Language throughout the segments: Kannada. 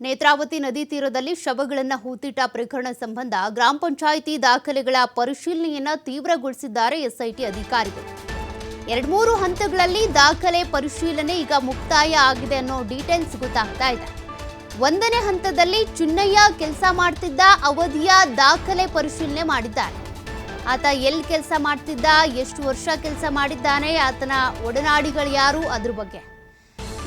ನೇತ್ರಾವತಿ ನದಿ ತೀರದಲ್ಲಿ ಶವಗಳನ್ನು ಹೂತಿಟ್ಟ ಪ್ರಕರಣ ಸಂಬಂಧ ಗ್ರಾಮ ಪಂಚಾಯಿತಿ ದಾಖಲೆಗಳ ಪರಿಶೀಲನೆಯನ್ನು ತೀವ್ರಗೊಳಿಸಿದ್ದಾರೆ ಎಸ್ಐಟಿ ಅಧಿಕಾರಿಗಳು. ಎರಡು ಮೂರು ಹಂತಗಳಲ್ಲಿ ದಾಖಲೆ ಪರಿಶೀಲನೆ ಈಗ ಮುಕ್ತಾಯ ಆಗಿದೆ ಅನ್ನೋ ಡೀಟೇಲ್ಸ್ ಗೊತ್ತಾಗ್ತಾ ಇದೆ. ಒಂದನೇ ಹಂತದಲ್ಲಿ ಚಿನ್ನಯ್ಯ ಕೆಲಸ ಮಾಡ್ತಿದ್ದ ಅವಧಿಯ ದಾಖಲೆ ಪರಿಶೀಲನೆ ಮಾಡಿದ್ದಾರೆ. ಆತ ಎಲ್ಲಿ ಕೆಲಸ ಮಾಡ್ತಿದ್ದ, ಎಷ್ಟು ವರ್ಷ ಕೆಲಸ ಮಾಡಿದ್ದಾನೆ, ಆತನ ಒಡನಾಡಿಗಳು ಯಾರು, ಅದ್ರ ಬಗ್ಗೆ.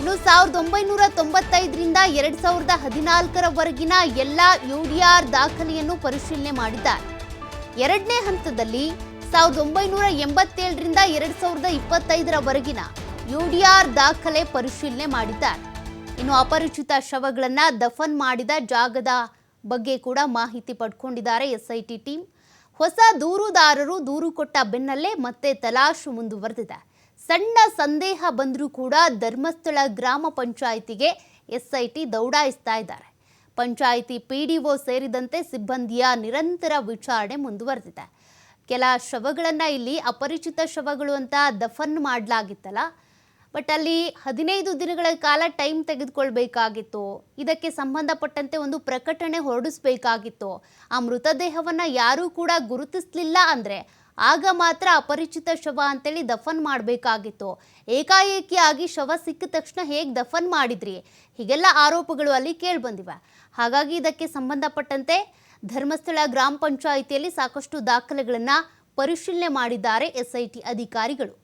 ಇನ್ನು ಸಾವಿರದ ಒಂಬೈನೂರ ತೊಂಬತ್ತೈದರಿಂದ ಎರಡ್ ಸಾವಿರದ ಹದಿನಾಲ್ಕರವರೆಗಿನ ಎಲ್ಲ ಯುಡಿಆರ್ ದಾಖಲೆಯನ್ನು ಪರಿಶೀಲನೆ ಮಾಡಿದ್ದಾರೆ. ಎರಡನೇ ಹಂತದಲ್ಲಿ ಸಾವಿರದ ಒಂಬೈನೂರ ಎಂಬತ್ತೇಳರಿಂದ ಎರಡ್ ಸಾವಿರದ ಇಪ್ಪತ್ತೈದರವರೆಗಿನ ಯುಡಿಆರ್ ದಾಖಲೆ ಪರಿಶೀಲನೆ ಮಾಡಿದ್ದಾರೆ. ಇನ್ನು ಅಪರಿಚಿತ ಶವಗಳನ್ನ ದಫನ್ ಮಾಡಿದ ಜಾಗದ ಬಗ್ಗೆ ಕೂಡ ಮಾಹಿತಿ ಪಡ್ಕೊಂಡಿದ್ದಾರೆ ಎಸ್ಐಟಿ ಟೀಮ್. ಹೊಸ ದೂರುದಾರರು ದೂರು ಕೊಟ್ಟ ಬೆನ್ನಲ್ಲೇ ಮತ್ತೆ ತಲಾಶು ಮುಂದುವರೆದಿದೆ. ಸಣ್ಣ ಸಂದೇಹ ಬಂದರೂ ಕೂಡ ಧರ್ಮಸ್ಥಳ ಗ್ರಾಮ ಪಂಚಾಯಿತಿಗೆ ಎಸ್ಐಟಿ ದೌಡಾಯಿಸ್ತಾ ಇದ್ದಾರೆ. ಪಂಚಾಯಿತಿ ಪಿಡಿಒ ಸೇರಿದಂತೆ ಸಿಬ್ಬಂದಿಯ ನಿರಂತರ ವಿಚಾರಣೆ ಮುಂದುವರೆದಿದೆ. ಕೆಲ ಶವಗಳನ್ನು ಇಲ್ಲಿ ಅಪರಿಚಿತ ಶವಗಳು ಅಂತ ದಫನ್ ಮಾಡಲಾಗಿತ್ತಲ್ಲ, ಬಟ್ ಅಲ್ಲಿ ಹದಿನೈದು ದಿನಗಳ ಕಾಲ ಟೈಮ್ ತೆಗೆದುಕೊಳ್ಬೇಕಾಗಿತ್ತು. ಇದಕ್ಕೆ ಸಂಬಂಧಪಟ್ಟಂತೆ ಒಂದು ಪ್ರಕಟಣೆ ಹೊರಡಿಸ್ಬೇಕಾಗಿತ್ತು. ಆ ಮೃತದೇಹವನ್ನು ಯಾರೂ ಕೂಡ ಗುರುತಿಸಲಿಲ್ಲ ಅಂದರೆ ಆಗ ಮಾತ್ರ ಅಪರಿಚಿತ ಶವ ಅಂತೇಳಿ ದಫನ್ ಮಾಡಬೇಕಾಗಿತ್ತು. ಏಕಾಏಕಿಯಾಗಿ ಶವ ಸಿಕ್ಕ ತಕ್ಷಣ ಹೇಗೆ ದಫನ್ ಮಾಡಿದ್ರಿ? ಹೀಗೆಲ್ಲ ಆರೋಪಗಳು ಅಲ್ಲಿ ಕೇಳಿಬಂದಿವೆ. ಹಾಗಾಗಿ ಇದಕ್ಕೆ ಸಂಬಂಧಪಟ್ಟಂತೆ ಧರ್ಮಸ್ಥಳ ಗ್ರಾಮ ಪಂಚಾಯಿತಿಯಲ್ಲಿ ಸಾಕಷ್ಟು ದಾಖಲೆಗಳನ್ನು ಪರಿಶೀಲನೆ ಮಾಡಿದ್ದಾರೆ ಎಸ್ಐಟಿ ಅಧಿಕಾರಿಗಳು.